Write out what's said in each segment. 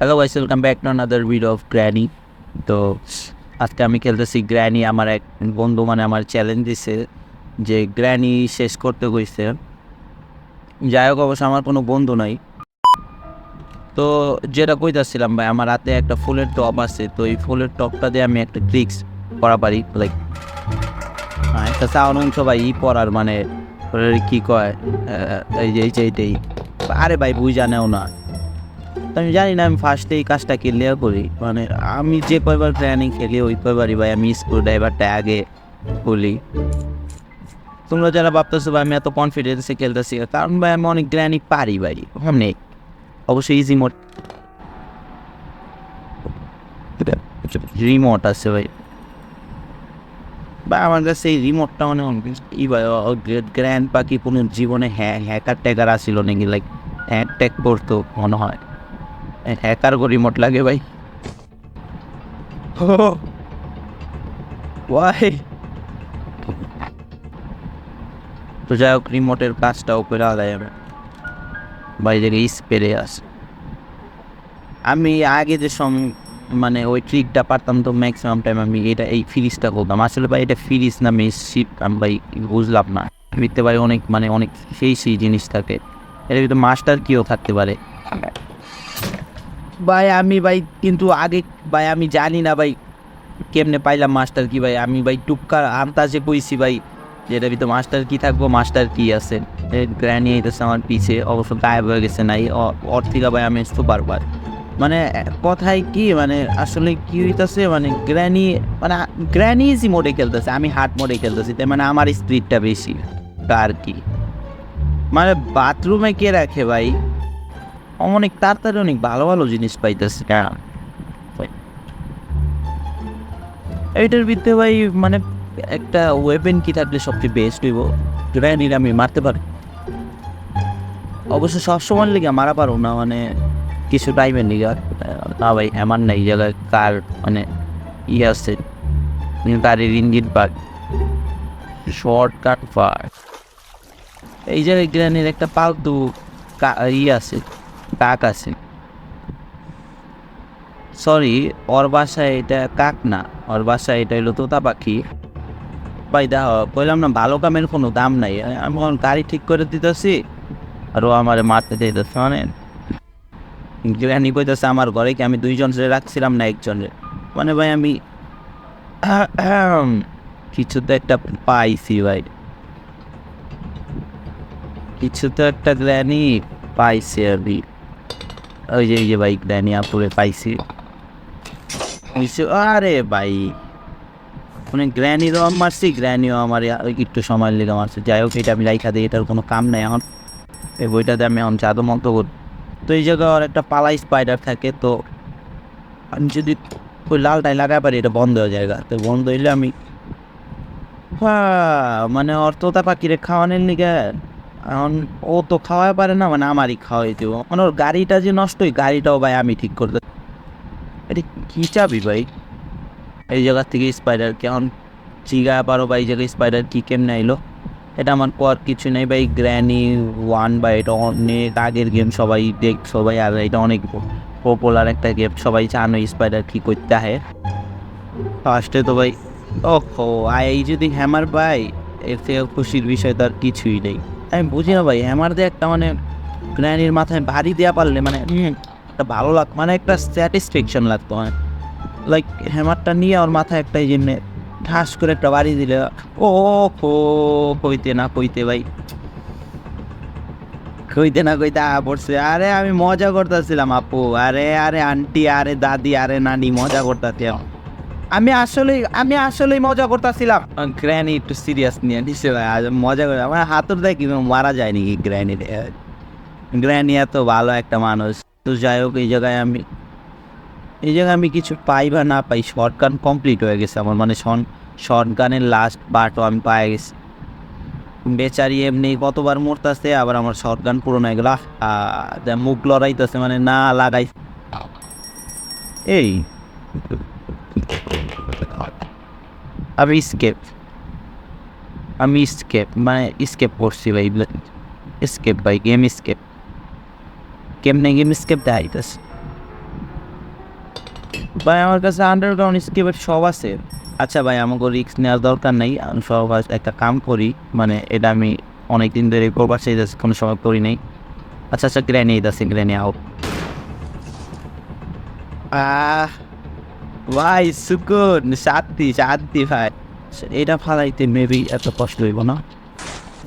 Hello guys welcome back to another video of granny তো আজকে আমি খেলতেছি গ্র্যানি আমার এক বন্ধু মানে আমার চ্যালেঞ্জ দিছে যে গ্র্যানি শেষ করতে কইছে। যাই হোক, অবশ্য আমার কোনো বন্ধু নাই। তো যেটা কইতাছিলাম ভাই, আমার হাতে একটা ফুলের টপ আছে, তো এই ফুলের টপটা দিয়ে আমি একটা ট্রিক্স করা পারি লাইক একটা সাউন্ড অংশ ভাই ই পড়ার মানে কি কয় এই যে এই যে এইটাই আরে ভাই, বুঝ জানেও না। তো আমি জানি না, আমি ফার্স্টে এই কাজটা ক্লিয়ার করি। মানে আমি যে কয়বার প্ল্যানিং খেলি, ওই কয়বারই ভাই আমি স্ক্রু ড্রাইভারটা আগে খুলি তোমরা যারা ভাবতেছো ভাই আমি এত কনফিডেন্সে খেলতেছি, কারণ ভাই আমি অনেক গ্র্যানি পারি ভাই সামনে অবশ্যই ইজি মোড রিমোট আছে ভাই। বা আমার কাছে এই রিমোটটা মানে ই ভাই গ্র্যান্ড পাখি কোনো জীবনে হ্যাঁ হ্যাকার ট্যাকার আসছিল নাকি লাইক হ্যাক ট্যাক করতো, মনে হয়। হ্যাকার গো রিমোট লাগে ভাই। ওয়াই তো যাই হোক রিমোটের কাজটাও করে আলাদা যাবে বাইরে স্প্রে আছে। আমি আগে যে সম মানে ওই ট্রিকটা পারতাম তো ম্যাক্সিমাম টাইম আমি এটা এই ফ্রিজটা করতাম। আসলে ভাই এটা ফ্রিজ না মেসিপ আমি ভাই বুঝলাম না। ভিতরে ভাই অনেক মানে অনেক সেই সেই জিনিস থাকে। এর ভিতরে মাস্টার কিও থাকতে পারে। ভাই, আমি ভাই কিন্তু আগে, ভাই, আমি জানি না ভাই কেমনে পাইলাম মাস্টার কি ভাই। আমি ভাই টুক্কা আন্তাজে কইছি ভাই যেটা ভিতরে মাস্টার কি থাকব, মাস্টার কি আছে। গ্র্যানি আইতেছে আমার পিছে, অবশ্য গায়েব হয়ে গেছে নাই। অ- ওর ভাই আমি সুপার বার মানে কথায় কি মানে আসলে কি হইতাছে মানে গ্র্যানি মানে গ্র্যানি ইজি মোডে খেলতেছে, আমি হার্ড মোডে খেলতেছি তাই মানে আমার স্পিডটা বেশি আর কি। মানে বাথরুমে কে রাখে ভাই? অনেক তাড়াতাড়ি অনেক ভালো ভালো জিনিস পাইতেছে কেন এইটার ভিতরে ভাই মানে একটা ওয়েপেন কি থাকলে সবচেয়ে বেস্ট হইব। গ্র্যানির আমি মারতে পারি। অবশ্য সবসময় লেগে মারা পারো না মানে কিছু টাইমের লিগে। না ভাই এমন না এই জায়গায় কার মানে ইয়ে আছে। গাড়ির ইঞ্জিন পার্ট শর্টকাট পার্ট এই জায়গায় গ্র্যানির একটা পালতু কা- ই আছে। কাক আছে। সরি ওর বাসায় এটা কাক না। ওর বাসায় এটা হলো তোতা পাখি। ভাই, দেখো বললাম না, ভালো কামের কোনো দাম নাই। আমি এখন গাড়ি ঠিক করে দিতেছি, আর ও আমার মারতে দিতেছে মানে গ্রানি কইতেছে, আমার ঘরে কি আমি দুইজন রাখছিলাম না একজনের? মানে ভাই, আমি কিছু তো একটা পাইছি, ভাই। কিছু তো একটা গ্র্যানি পাইছি আমি ওই যে এই যে ভাই গ্র্যানি আপুরে পাইছি। আরে ভাই। মানে গ্র্যানিরও মারছি গ্র্যানিও আমার একটু সময় লেগে মারছে। যাই হোক, এটা আমি রাইখা দিই, এটার কোনো কাম নাই এখন। এই বইটাতে আমি এখন জাদু মন্ত্র করি। তো এই জায়গায় আর একটা পালাই স্পাইডার থাকে, তো আমি যদি ওই লালটাই লাগাই পারি, এটা বন্ধ হয়ে জায়গা তো বন্ধ হইলে আমি হ্যাঁ মানে ওর তোতা পাখিরে খাওয়ানোর লিগে এখন ও তো খাওয়াই পারে না মানে আমারই খাওয়াই দিব। মানে ওর গাড়িটা যে নষ্ট হয়, গাড়িটাও ভাই আমি ঠিক করতে এটা কী চাবি ভাই? এই জায়গা থেকে স্পাইডার কেমন চিগা পারো বা এই জায়গায় স্পাইডার কী কেমনে আইলো? এটা আমার পর কিছু নেই ভাই গ্র্যানি ওয়ান বা এটা অনেক আগের গেম সবাই দেখ, সবাই আর এটা অনেক পপুলার একটা গেম সবাই জানো স্পাইডার কী করতে হয় ফার্স্টে তো ভাই ও হো আর এই যদি হ্যামার পাই এর থেকে খুশির বিষয় তো আর কিছুই নেই। আমি বুঝি না ভাই হ্যামার দিয়ে একটা মানে গ্র্যানির মাথায় ভারী দেওয়া পারলে মানে একটা ভালো লাগ মানে একটা স্যাটিসফ্যাকশন লাগতো মানে লাইক হ্যামারটা নিয়ে ওর মাথায় একটা জন্যে ঠাস করে একটা বাড়ি দিলে, ও হো কইতে না কইতে ভাই। কইতে না কইতে আ পড়ছে। আরে আমি মজা করতেছিলাম আপু। আরে আরে আন্টি, আরে দাদি, আরে নানি, মজা করতেছিলাম আমি আসলে আমি আসলেই মজা করতেছিলাম। গ্র্যানি একটু সিরিয়াস নিয়ে আজ মজা করে আমার হাতুর দেয় কি মারা যায় নাকি গ্র্যানি গ্র্যানি এত ভালো একটা মানুষ। তো যাই হোক, এই জায়গায় আমি এই জায়গায় আমি কিছু পাই বা না পাই শর্ট গান কমপ্লিট হয়ে গেছে আমার। মানে শর্ট গানের লাস্ট পার্টও আমি পাই গেছি। বেচারি এমনি কতবার মরতেছে, আবার আমার শর্ট গান পুরো হয়ে গেল। মুখ লড়াইতেছে মানে না লাগাই এই আমি স্কেপ আমি স্কেপ মানে স্কেপ করছি ভাই স্কেপ ভাই গেম স্কেপ কেমনে গেম স্কেপ দেখাইতেছে ভাই, আমার কাছে আন্ডারগ্রাউন্ড স্কেপের সব আছে। আচ্ছা ভাই, আমাকে রিক্স নেওয়ার দরকার নেই। আমি সব একটা কাম করি মানে এটা আমি অনেক দিন ধরে করবার চাইতেছি, কোনো সময় করি নাই। আচ্ছা আচ্ছা গ্রেনেড আছে গ্রেনে আউট আহ ভাই, সুকুন, শান্তি শান্তি ভাই। এটা ফালাইতে মেবি এত কষ্ট হইব না?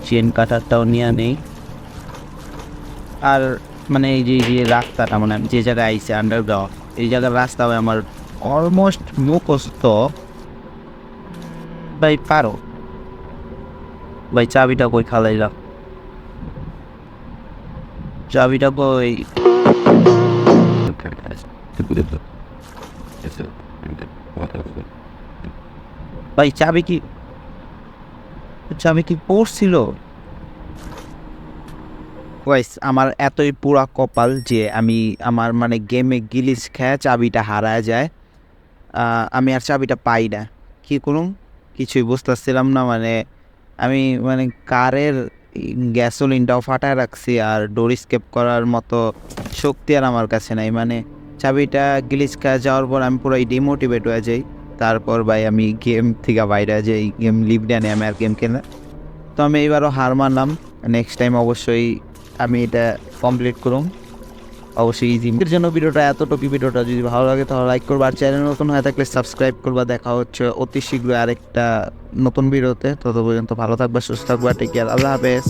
চেন কাটারটাও নিয়ে নেই। আর মানে এই যে যে রাস্তাটা মানে যে জায়গায় আইসি আন্ডারগ্রাউন্ড এই জায়গার রাস্তা আমার অলমোস্ট মুখস্থ। ভাই, পারো। ভাই, চাবিটা কই খালাইলাম চাবিটা কই? ভাই, চাবি কি চাবি কি পড়ছিল ওয়াইস আমার এতই পুরা কপাল যে আমি আমার মানে গেমে গিলিস খেয়ে চাবিটা হারায় যায়। আমি আর চাবিটা পাই না। কী করুম? কিছুই বুঝতেছিলাম না মানে আমি মানে কারের গ্যাসোলিনটাও ফাটায় রাখছি আর ডোর স্কেপ করার মতো শক্তি আর আমার কাছে নাই। মানে চাবিটা গিলিস খেয়ে যাওয়ার পর আমি পুরো ডিমোটিভেট হয়ে যাই। তারপর ভাই আমি গেম থেকে বাইরে যাই গেম লিভ ডানে আমি আর গেম খেলে। তো আমি এবারও হার মানলাম। নেক্সট টাইম অবশ্যই আমি এটা কমপ্লিট করুম। অবশ্যই ইজি এর জন্য ভিডিওটা এতটুকু ভিডিওটা যদি ভালো লাগে তাহলে লাইক করবা। আর চ্যানেল নতুন হয়ে থাকলে সাবস্ক্রাইব করবা। দেখা হচ্ছে অতি শীঘ্রই আরেকটা নতুন ভিডিওতে। তত পর্যন্ত ভালো থাকবা, সুস্থ থাকবা টেক কেয়ার আল্লাহ হাফেজ।